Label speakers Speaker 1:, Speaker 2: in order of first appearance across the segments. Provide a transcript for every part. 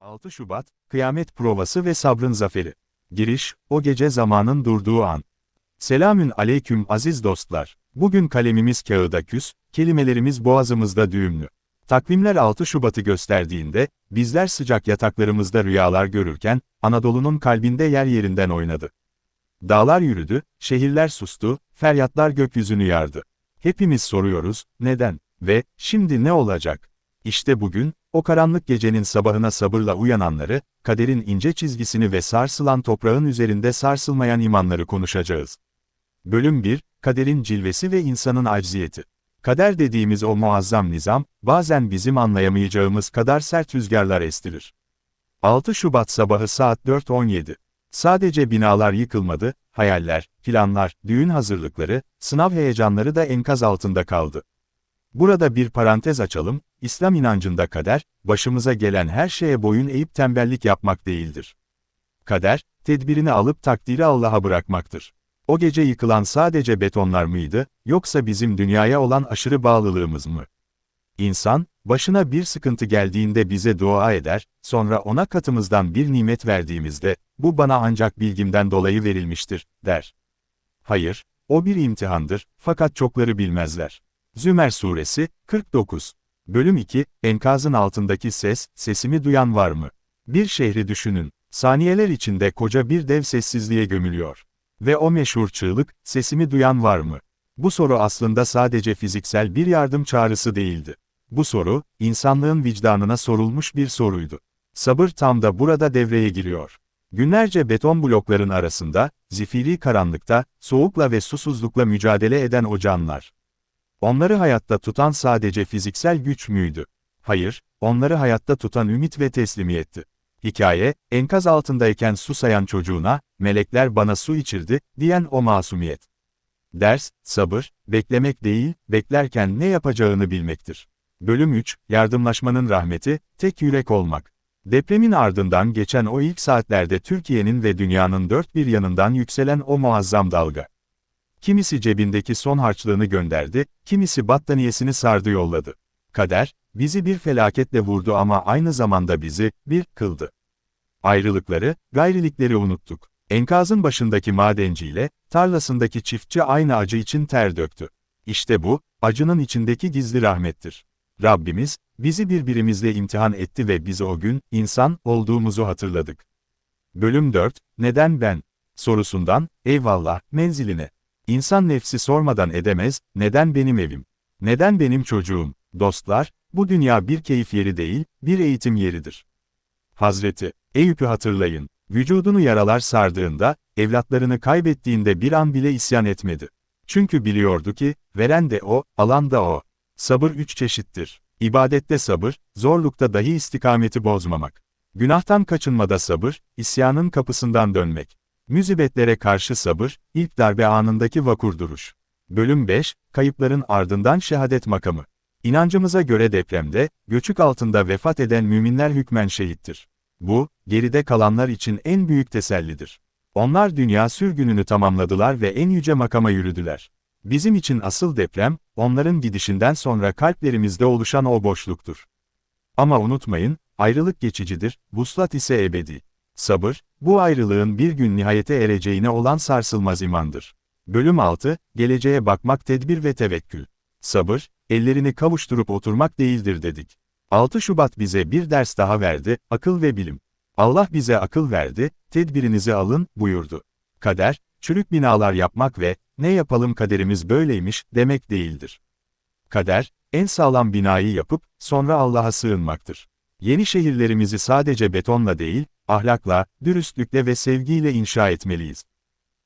Speaker 1: 6 Şubat, Kıyamet Provası ve Sabrın Zaferi. Giriş, o gece zamanın durduğu an. Selamün aleyküm aziz dostlar. Bugün kalemimiz kağıda küs, kelimelerimiz boğazımızda düğümlü. Takvimler 6 Şubat'ı gösterdiğinde, bizler sıcak yataklarımızda rüyalar görürken, Anadolu'nun kalbinde yer yerinden oynadı. Dağlar yürüdü, şehirler sustu, feryatlar gökyüzünü yardı. Hepimiz soruyoruz, neden? Ve, şimdi ne olacak? İşte bugün, o karanlık gecenin sabahına sabırla uyananları, kaderin ince çizgisini ve sarsılan toprağın üzerinde sarsılmayan imanları konuşacağız. Bölüm 1, Kaderin cilvesi ve insanın acziyeti. Kader dediğimiz o muazzam nizam, bazen bizim anlayamayacağımız kadar sert rüzgarlar estirir. 6 Şubat sabahı saat 4.17. Sadece binalar yıkılmadı, hayaller, planlar, düğün hazırlıkları, sınav heyecanları da enkaz altında kaldı. Burada bir parantez açalım, İslam inancında kader, başımıza gelen her şeye boyun eğip tembellik yapmak değildir. Kader, tedbirini alıp takdiri Allah'a bırakmaktır. O gece yıkılan sadece betonlar mıydı, yoksa bizim dünyaya olan aşırı bağlılığımız mı? İnsan, başına bir sıkıntı geldiğinde bize dua eder, sonra ona katımızdan bir nimet verdiğimizde, bu bana ancak bilgimden dolayı verilmiştir, der. Hayır, o bir imtihandır, fakat çokları bilmezler. Zümer Suresi, 49. Bölüm 2, Enkazın altındaki ses, sesimi duyan var mı? Bir şehri düşünün, saniyeler içinde koca bir dev sessizliğe gömülüyor. Ve o meşhur çığlık, sesimi duyan var mı? Bu soru aslında sadece fiziksel bir yardım çağrısı değildi. Bu soru, insanlığın vicdanına sorulmuş bir soruydu. Sabır tam da burada devreye giriyor. Günlerce beton blokların arasında, zifiri karanlıkta, soğukla ve susuzlukla mücadele eden o canlar. Onları hayatta tutan sadece fiziksel güç müydü? Hayır, onları hayatta tutan ümit ve teslimiyetti. Hikaye, enkaz altındayken susayan çocuğuna, melekler bana su içirdi, diyen o masumiyet. Ders, sabır, beklemek değil, beklerken ne yapacağını bilmektir. Bölüm 3, Yardımlaşmanın rahmeti, tek yürek olmak. Depremin ardından geçen o ilk saatlerde Türkiye'nin ve dünyanın dört bir yanından yükselen o muazzam dalga. Kimisi cebindeki son harçlığını gönderdi, kimisi battaniyesini sardı yolladı. Kader, bizi bir felaketle vurdu ama aynı zamanda bizi, bir, kıldı. Ayrılıkları, gayrilikleri unuttuk. Enkazın başındaki madenciyle, tarlasındaki çiftçi aynı acı için ter döktü. İşte bu, acının içindeki gizli rahmettir. Rabbimiz, bizi birbirimizle imtihan etti ve biz o gün, insan, olduğumuzu hatırladık. Bölüm 4, Neden ben? Sorusundan, eyvallah, menziline. İnsan nefsi sormadan edemez, neden benim evim? Neden benim çocuğum? Dostlar, bu dünya bir keyif yeri değil, bir eğitim yeridir. Hazreti, Eyüp'ü hatırlayın, vücudunu yaralar sardığında, evlatlarını kaybettiğinde bir an bile isyan etmedi. Çünkü biliyordu ki, veren de o, alan da o. Sabır üç çeşittir. İbadette sabır, zorlukta dahi istikameti bozmamak. Günahtan kaçınmada sabır, isyanın kapısından dönmek. Müzibetlere karşı sabır, ilk darbe anındaki vakur duruş. Bölüm 5, Kayıpların ardından şehadet makamı. İnancımıza göre depremde, göçük altında vefat eden müminler hükmen şehittir. Bu, geride kalanlar için en büyük tesellidir. Onlar dünya sürgününü tamamladılar ve en yüce makama yürüdüler. Bizim için asıl deprem, onların gidişinden sonra kalplerimizde oluşan o boşluktur. Ama unutmayın, ayrılık geçicidir, vuslat ise ebedi. Sabır, bu ayrılığın bir gün nihayete ereceğine olan sarsılmaz imandır. Bölüm 6, Geleceğe bakmak tedbir ve tevekkül. Sabır, ellerini kavuşturup oturmak değildir dedik. 6 Şubat bize bir ders daha verdi, akıl ve bilim. Allah bize akıl verdi, tedbirinizi alın, buyurdu. Kader, çürük binalar yapmak ve, ne yapalım kaderimiz böyleymiş, demek değildir. Kader, en sağlam binayı yapıp, sonra Allah'a sığınmaktır. Yeni şehirlerimizi sadece betonla değil, ahlakla, dürüstlükle ve sevgiyle inşa etmeliyiz.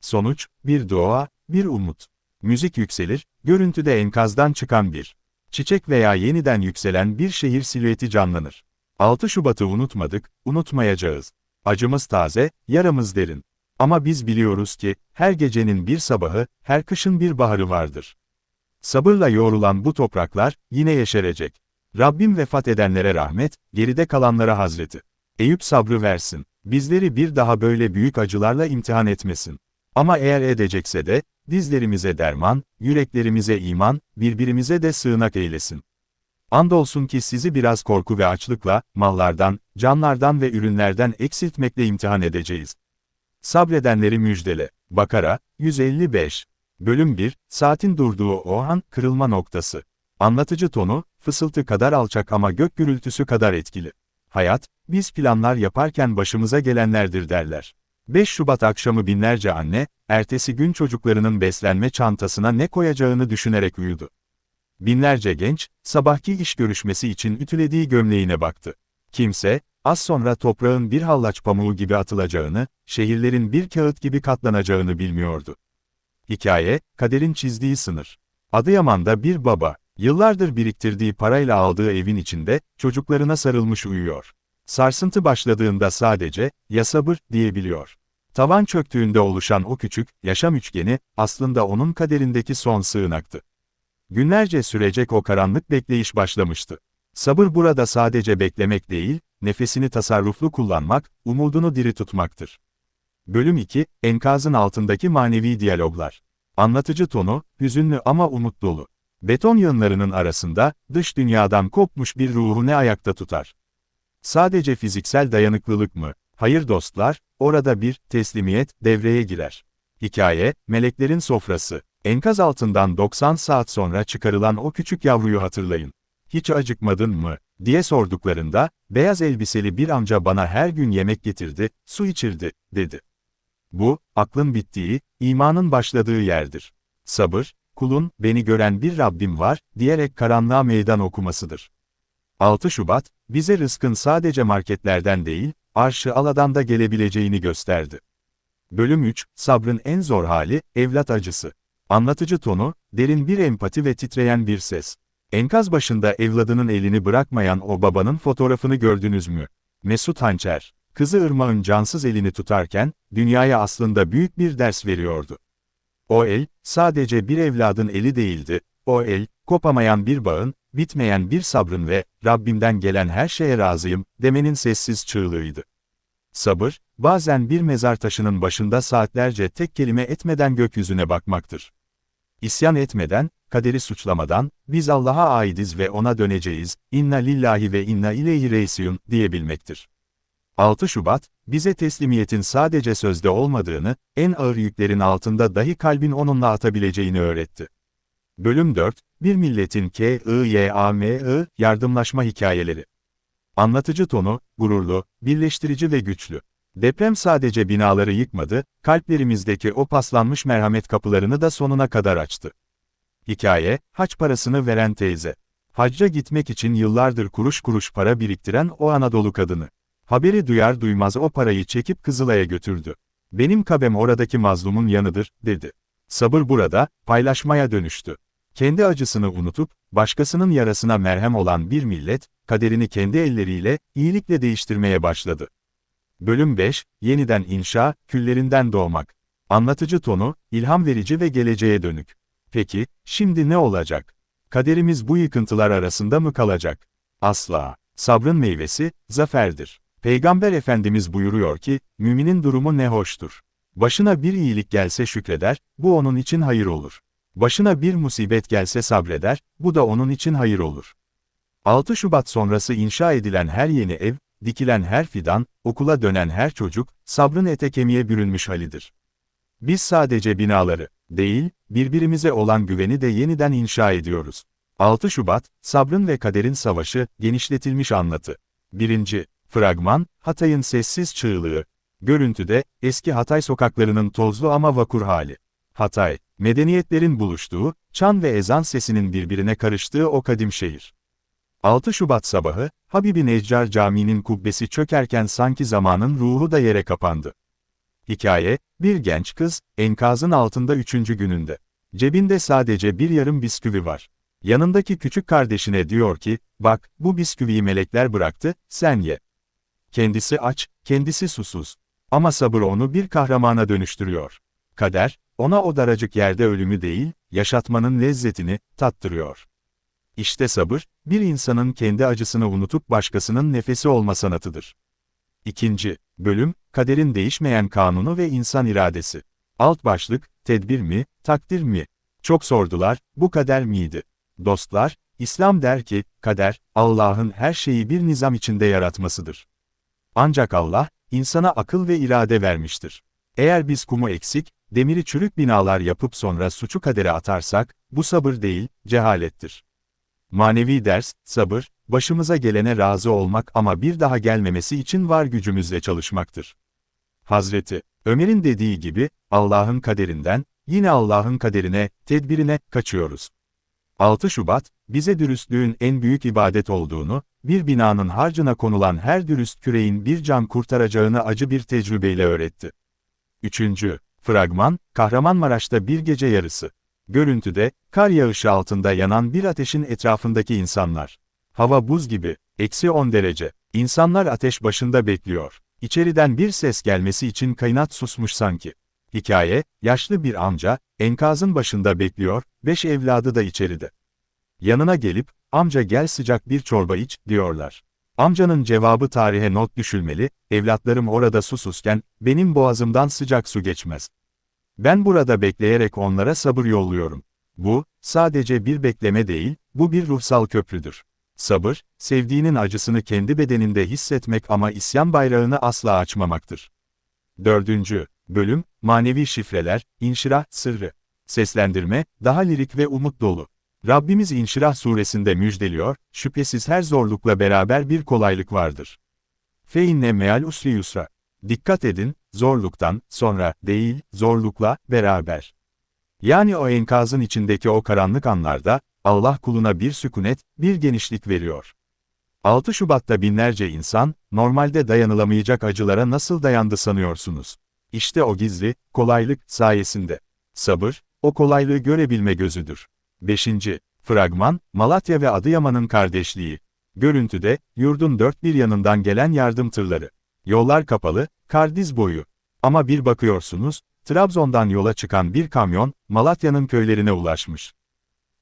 Speaker 1: Sonuç, bir dua, bir umut. Müzik yükselir, görüntüde enkazdan çıkan bir çiçek veya yeniden yükselen bir şehir silüeti canlanır. 6 Şubat'ı unutmadık, unutmayacağız. Acımız taze, yaramız derin. Ama biz biliyoruz ki, her gecenin bir sabahı, her kışın bir baharı vardır. Sabırla yoğrulan bu topraklar, yine yeşerecek. Rabbim vefat edenlere rahmet, geride kalanlara hazreti. Eyüp sabrı versin. Bizleri bir daha böyle büyük acılarla imtihan etmesin. Ama eğer edecekse de, dizlerimize derman, yüreklerimize iman, birbirimize de sığınak eylesin. Andolsun ki sizi biraz korku ve açlıkla, mallardan, canlardan ve ürünlerden eksiltmekle imtihan edeceğiz. Sabredenleri müjdele. Bakara, 155. Bölüm 1, saatin durduğu o an, kırılma noktası. Anlatıcı tonu, fısıltı kadar alçak ama gök gürültüsü kadar etkili. Hayat, biz planlar yaparken başımıza gelenlerdir derler. 5 Şubat akşamı binlerce anne, ertesi gün çocuklarının beslenme çantasına ne koyacağını düşünerek uyudu. Binlerce genç, sabahki iş görüşmesi için ütülediği gömleğine baktı. Kimse, az sonra toprağın bir hallaç pamuğu gibi atılacağını, şehirlerin bir kağıt gibi katlanacağını bilmiyordu. Hikaye, kaderin çizdiği sınır. Adıyaman'da bir baba, yıllardır biriktirdiği parayla aldığı evin içinde, çocuklarına sarılmış uyuyor. Sarsıntı başladığında sadece, ya sabır, diyebiliyor. Tavan çöktüğünde oluşan o küçük, yaşam üçgeni, aslında onun kaderindeki son sığınaktı. Günlerce sürecek o karanlık bekleyiş başlamıştı. Sabır burada sadece beklemek değil, nefesini tasarruflu kullanmak, umudunu diri tutmaktır. Bölüm 2, Enkazın altındaki manevi diyaloglar. Anlatıcı tonu, hüzünlü ama umut dolu. Beton yığınlarının arasında, dış dünyadan kopmuş bir ruhu ne ayakta tutar? Sadece fiziksel dayanıklılık mı? Hayır dostlar, orada bir teslimiyet devreye girer. Hikaye, meleklerin sofrası. Enkaz altından 90 saat sonra çıkarılan o küçük yavruyu hatırlayın. Hiç acıkmadın mı? diye sorduklarında, beyaz elbiseli bir amca bana her gün yemek getirdi, su içirdi, dedi. Bu, aklın bittiği, imanın başladığı yerdir. Sabır, kulun, beni gören bir Rabbim var, diyerek karanlığa meydan okumasıdır. 6 Şubat, bize rızkın sadece marketlerden değil, arşı aladan da gelebileceğini gösterdi. Bölüm 3, Sabrın en zor hali, evlat acısı. Anlatıcı tonu, derin bir empati ve titreyen bir ses. Enkaz başında evladının elini bırakmayan o babanın fotoğrafını gördünüz mü? Mesut Hançer, kızı Irmak'ın cansız elini tutarken, dünyaya aslında büyük bir ders veriyordu. O el, sadece bir evladın eli değildi, o el, kopamayan bir bağın, bitmeyen bir sabrın ve, Rabbimden gelen her şeye razıyım, demenin sessiz çığlığıydı. Sabır, bazen bir mezar taşının başında saatlerce tek kelime etmeden gökyüzüne bakmaktır. İsyan etmeden, kaderi suçlamadan, biz Allah'a aidiz ve ona döneceğiz, inna lillahi ve inna ileyhi reisiyun, diyebilmektir. 6 Şubat, bize teslimiyetin sadece sözde olmadığını, en ağır yüklerin altında dahi kalbin onunla atabileceğini öğretti. Bölüm 4, Bir milletin K-I-Y-A-M-I, yardımlaşma hikayeleri. Anlatıcı tonu, gururlu, birleştirici ve güçlü. Deprem sadece binaları yıkmadı, kalplerimizdeki o paslanmış merhamet kapılarını da sonuna kadar açtı. Hikaye, haç parasını veren teyze. Hacca gitmek için yıllardır kuruş kuruş para biriktiren o Anadolu kadını. Haberi duyar duymaz o parayı çekip Kızılay'a götürdü. Benim kabem oradaki mazlumun yanıdır, dedi. Sabır burada, paylaşmaya dönüştü. Kendi acısını unutup, başkasının yarasına merhem olan bir millet, kaderini kendi elleriyle, iyilikle değiştirmeye başladı. Bölüm 5, Yeniden inşa, küllerinden doğmak. Anlatıcı tonu, ilham verici ve geleceğe dönük. Peki, şimdi ne olacak? Kaderimiz bu yıkıntılar arasında mı kalacak? Asla. Sabrın meyvesi, zaferdir. Peygamber Efendimiz buyuruyor ki, müminin durumu ne hoştur. Başına bir iyilik gelse şükreder, bu onun için hayır olur. Başına bir musibet gelse sabreder, bu da onun için hayır olur. 6 Şubat sonrası inşa edilen her yeni ev, dikilen her fidan, okula dönen her çocuk, sabrın ete kemiğe bürünmüş halidir. Biz sadece binaları, değil, birbirimize olan güveni de yeniden inşa ediyoruz. 6 Şubat, Sabrın ve Kaderin Savaşı, genişletilmiş anlatı. 1. Fragman, Hatay'ın sessiz çığlığı. Görüntüde, eski Hatay sokaklarının tozlu ama vakur hali. Hatay, medeniyetlerin buluştuğu, çan ve ezan sesinin birbirine karıştığı o kadim şehir. 6 Şubat sabahı, Habibi Neccar Camii'nin kubbesi çökerken sanki zamanın ruhu da yere kapandı. Hikaye, bir genç kız, enkazın altında üçüncü gününde. Cebinde sadece bir yarım bisküvi var. Yanındaki küçük kardeşine diyor ki, bak, bu bisküviyi melekler bıraktı, sen ye. Kendisi aç, kendisi susuz. Ama sabır onu bir kahramana dönüştürüyor. Kader, ona o daracık yerde ölümü değil, yaşatmanın lezzetini tattırıyor. İşte sabır, bir insanın kendi acısını unutup başkasının nefesi olma sanatıdır. İkinci bölüm, kaderin değişmeyen kanunu ve insan iradesi. Alt başlık, tedbir mi, takdir mi? Çok sordular, bu kader miydi? Dostlar, İslam der ki, kader, Allah'ın her şeyi bir nizam içinde yaratmasıdır. Ancak Allah, insana akıl ve irade vermiştir. Eğer biz kumu eksik, demiri çürük binalar yapıp sonra suçu kadere atarsak, bu sabır değil, cehalettir. Manevi ders, sabır, başımıza gelene razı olmak ama bir daha gelmemesi için var gücümüzle çalışmaktır. Hazreti Ömer'in dediği gibi, Allah'ın kaderinden, yine Allah'ın kaderine, tedbirine, kaçıyoruz. 6 Şubat, bize dürüstlüğün en büyük ibadet olduğunu, bir binanın harcına konulan her dürüst küreğin bir can kurtaracağını acı bir tecrübeyle öğretti. 3. Fragman, Kahramanmaraş'ta bir gece yarısı. Görüntüde, kar yağışı altında yanan bir ateşin etrafındaki insanlar. Hava buz gibi, eksi 10 derece. İnsanlar ateş başında bekliyor. İçeriden bir ses gelmesi için kaynat susmuş sanki. Hikaye, yaşlı bir amca, enkazın başında bekliyor, beş evladı da içeride. Yanına gelip, amca gel sıcak bir çorba iç, diyorlar. Amcanın cevabı tarihe not düşülmeli, evlatlarım orada susuzken, benim boğazımdan sıcak su geçmez. Ben burada bekleyerek onlara sabır yolluyorum. Bu, sadece bir bekleme değil, bu bir ruhsal köprüdür. Sabır, sevdiğinin acısını kendi bedeninde hissetmek ama isyan bayrağını asla açmamaktır. 4. Bölüm, Manevi Şifreler, İnşirah, Sırrı. Seslendirme, daha lirik ve umut dolu. Rabbimiz İnşirah suresinde müjdeliyor, şüphesiz her zorlukla beraber bir kolaylık vardır. Fe inne meal usri yusra. Dikkat edin, zorluktan, sonra, değil, zorlukla, beraber. Yani o enkazın içindeki o karanlık anlarda, Allah kuluna bir sükunet, bir genişlik veriyor. 6 Şubat'ta binlerce insan, normalde dayanılamayacak acılara nasıl dayandı sanıyorsunuz? İşte o gizli, kolaylık, sayesinde. Sabır, o kolaylığı görebilme gözüdür. 5. Fragman, Malatya ve Adıyaman'ın kardeşliği. Görüntüde, yurdun dört bir yanından gelen yardım tırları. Yollar kapalı, kar diz boyu. Ama bir bakıyorsunuz, Trabzon'dan yola çıkan bir kamyon, Malatya'nın köylerine ulaşmış.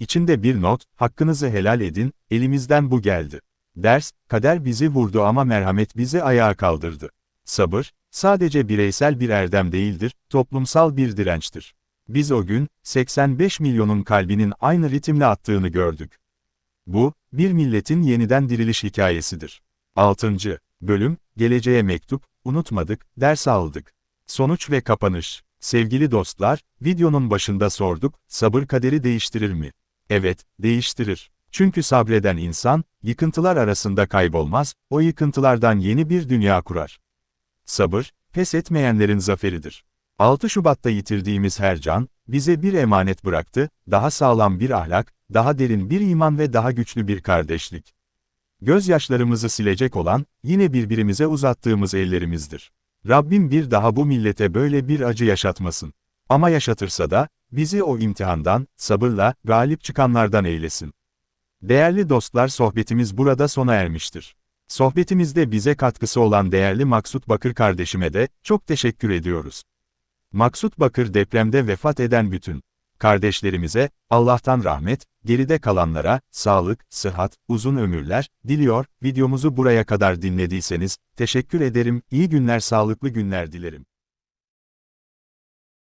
Speaker 1: İçinde bir not, hakkınızı helal edin, elimizden bu geldi. Ders, kader bizi vurdu ama merhamet bizi ayağa kaldırdı. Sabır, sadece bireysel bir erdem değildir, toplumsal bir dirençtir. Biz o gün, 85 milyonun kalbinin aynı ritimle attığını gördük. Bu, bir milletin yeniden diriliş hikayesidir. 6. Bölüm, Geleceğe Mektup, Unutmadık, Ders Aldık. Sonuç ve Kapanış Sevgili dostlar, videonun başında sorduk, sabır kaderi değiştirir mi? Evet, değiştirir. Çünkü sabreden insan, yıkıntılar arasında kaybolmaz, o yıkıntılardan yeni bir dünya kurar. Sabır, pes etmeyenlerin zaferidir. 6 Şubat'ta yitirdiğimiz her can, bize bir emanet bıraktı, daha sağlam bir ahlak, daha derin bir iman ve daha güçlü bir kardeşlik. Gözyaşlarımızı silecek olan, yine birbirimize uzattığımız ellerimizdir. Rabbim bir daha bu millete böyle bir acı yaşatmasın. Ama yaşatırsa da, bizi o imtihandan, sabırla, galip çıkanlardan eylesin. Değerli dostlar sohbetimiz burada sona ermiştir. Sohbetimizde bize katkısı olan değerli Maksut Bakır kardeşime de, çok teşekkür ediyoruz. Maksut Bakır depremde vefat eden bütün kardeşlerimize, Allah'tan rahmet, geride kalanlara, sağlık, sıhhat, uzun ömürler, diliyor, videomuzu buraya kadar dinlediyseniz, teşekkür ederim, iyi günler sağlıklı günler dilerim.